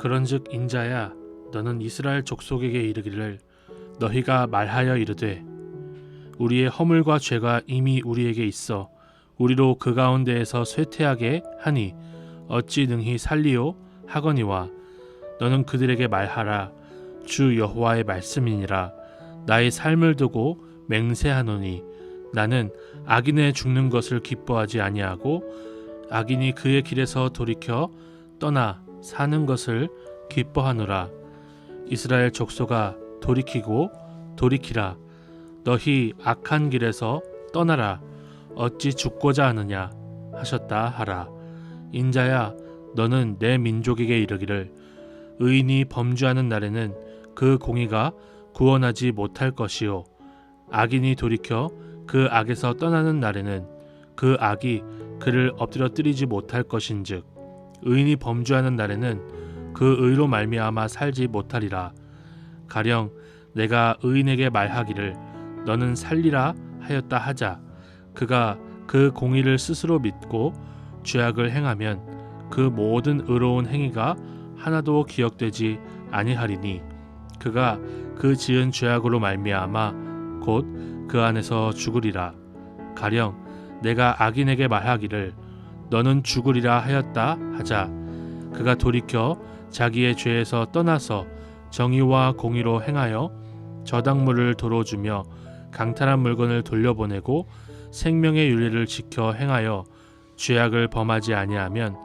그런즉 인자야 너는 이스라엘 족속에게 이르기를 너희가 말하여 이르되 우리의 허물과 죄가 이미 우리에게 있어 우리로 그 가운데에서 쇠퇴하게 하니 어찌 능히 살리오? 하거니와 너는 그들에게 말하라. 주 여호와의 말씀이니라. 나의 삶을 두고 맹세하노니 나는 악인의 죽는 것을 기뻐하지 아니하고 악인이 그의 길에서 돌이켜 떠나 사는 것을 기뻐하노라. 이스라엘 족속아 돌이키고 돌이키라. 너희 악한 길에서 떠나라. 어찌 죽고자 하느냐 하셨다 하라. 인자야 너는 내 민족에게 이르기를. 의인이 범죄하는 날에는 그 공의가 구원하지 못할 것이요. 악인이 돌이켜 그 악에서 떠나는 날에는 그 악이 그를 엎드려 뜨리지 못할 것인즉 의인이 범죄하는 날에는 그 의로 말미암아 살지 못하리라. 가령 내가 의인에게 말하기를 너는 살리라 하였다 하자 그가 그 공의를 스스로 믿고 죄악을 행하면 그 모든 의로운 행위가 하나도 기억되지 아니하리니 그가 그 지은 죄악으로 말미암아 곧 그 안에서 죽으리라. 가령 내가 악인에게 말하기를 너는 죽으리라 하였다 하자. 그가 돌이켜 자기의 죄에서 떠나서 정의와 공의로 행하여 저당물을 도로주며 강탈한 물건을 돌려보내고 생명의 윤리를 지켜 행하여 죄악을 범하지 아니하면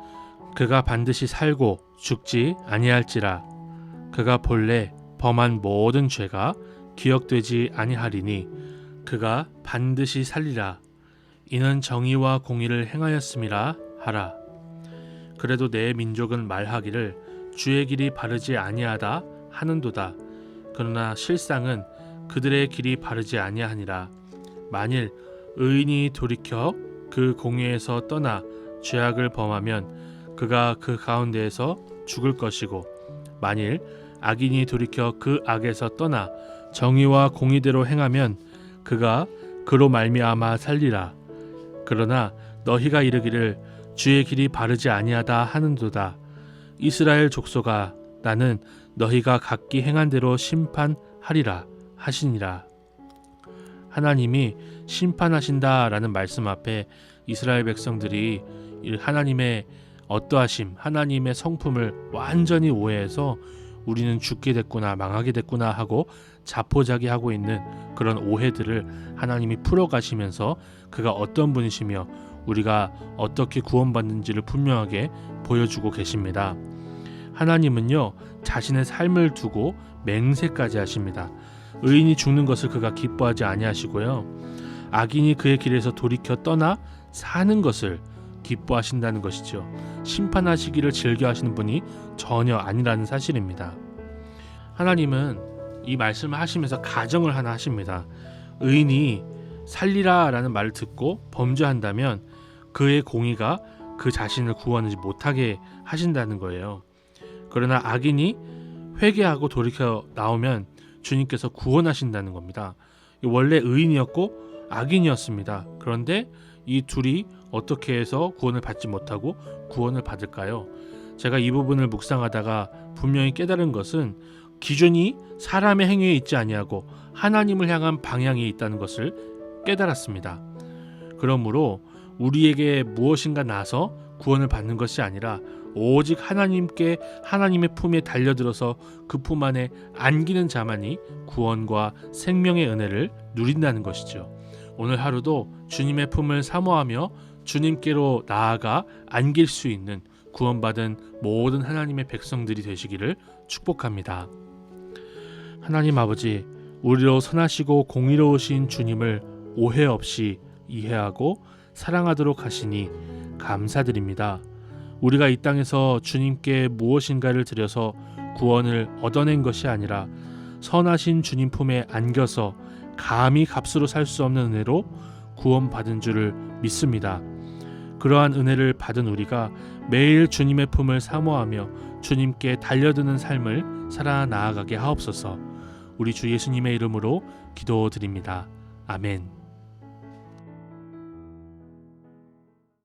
그가 반드시 살고 죽지 아니할지라. 그가 본래 범한 모든 죄가 기억되지 아니하리니 그가 반드시 살리라 이는 정의와 공의를 행하였음이라 하라. 그래도 내 민족은 말하기를 주의 길이 바르지 아니하다 하는도다. 그러나 실상은 그들의 길이 바르지 아니하니라. 만일 의인이 돌이켜 그 공의에서 떠나 죄악을 범하면 그가 그 가운데에서 죽을 것이고 만일 악인이 돌이켜 그 악에서 떠나 정의와 공의대로 행하면 그가 그로 말미암아 살리라 그러나 너희가 이르기를 주의 길이 바르지 아니하다 하는도다. 이스라엘 족속아 나는 너희가 각기 행한 대로 심판하리라 하시니라. 하나님이 심판하신다라는 말씀 앞에 이스라엘 백성들이 이 하나님의 어떠하심, 하나님의 성품을 완전히 오해해서 우리는 죽게 됐구나, 망하게 됐구나 하고 자포자기하고 있는 그런 오해들을 하나님이 풀어가시면서 그가 어떤 분이시며 우리가 어떻게 구원받는지를 분명하게 보여주고 계십니다. 하나님은요, 자신의 삶을 두고 맹세까지 하십니다. 의인이 죽는 것을 그가 기뻐하지 아니하시고요. 악인이 그의 길에서 돌이켜 떠나 사는 것을 기뻐하신다는 것이죠. 심판하시기를 즐겨 하시는 분이 전혀 아니라는 사실입니다. 하나님은 이 말씀을 하시면서 가정을 하나 하십니다. 의인이 살리라라는 말을 듣고 범죄한다면 그의 공의가 그 자신을 구원하지 못하게 하신다는 거예요. 그러나 악인이 회개하고 돌이켜 나오면 주님께서 구원하신다는 겁니다. 원래 의인이었고 악인이었습니다. 그런데 이 둘이 어떻게 해서 구원을 받지 못하고 구원을 받을까요? 제가 이 부분을 묵상하다가 분명히 깨달은 것은 기준이 사람의 행위에 있지 아니하고 하나님을 향한 방향에 있다는 것을 깨달았습니다. 그러므로 우리에게 무엇인가 나서 구원을 받는 것이 아니라 오직 하나님께 하나님의 품에 달려들어서 그 품 안에 안기는 자만이 구원과 생명의 은혜를 누린다는 것이죠. 오늘 하루도 주님의 품을 사모하며 주님께로 나아가 안길 수 있는 구원받은 모든 하나님의 백성들이 되시기를 축복합니다. 하나님 아버지, 우리로 선하시고 공의로우신 주님을 오해 없이 이해하고 사랑하도록 하시니 감사드립니다. 우리가 이 땅에서 주님께 무엇인가를 드려서 구원을 얻어낸 것이 아니라 선하신 주님 품에 안겨서 감히 값으로 살 수 없는 은혜로 구원받은 줄을 믿습니다. 그러한 은혜를 받은 우리가 매일 주님의 품을 사모하며 주님께 달려드는 삶을 살아 나아가게 하옵소서. 우리 주 예수님의 이름으로 기도드립니다. 아멘.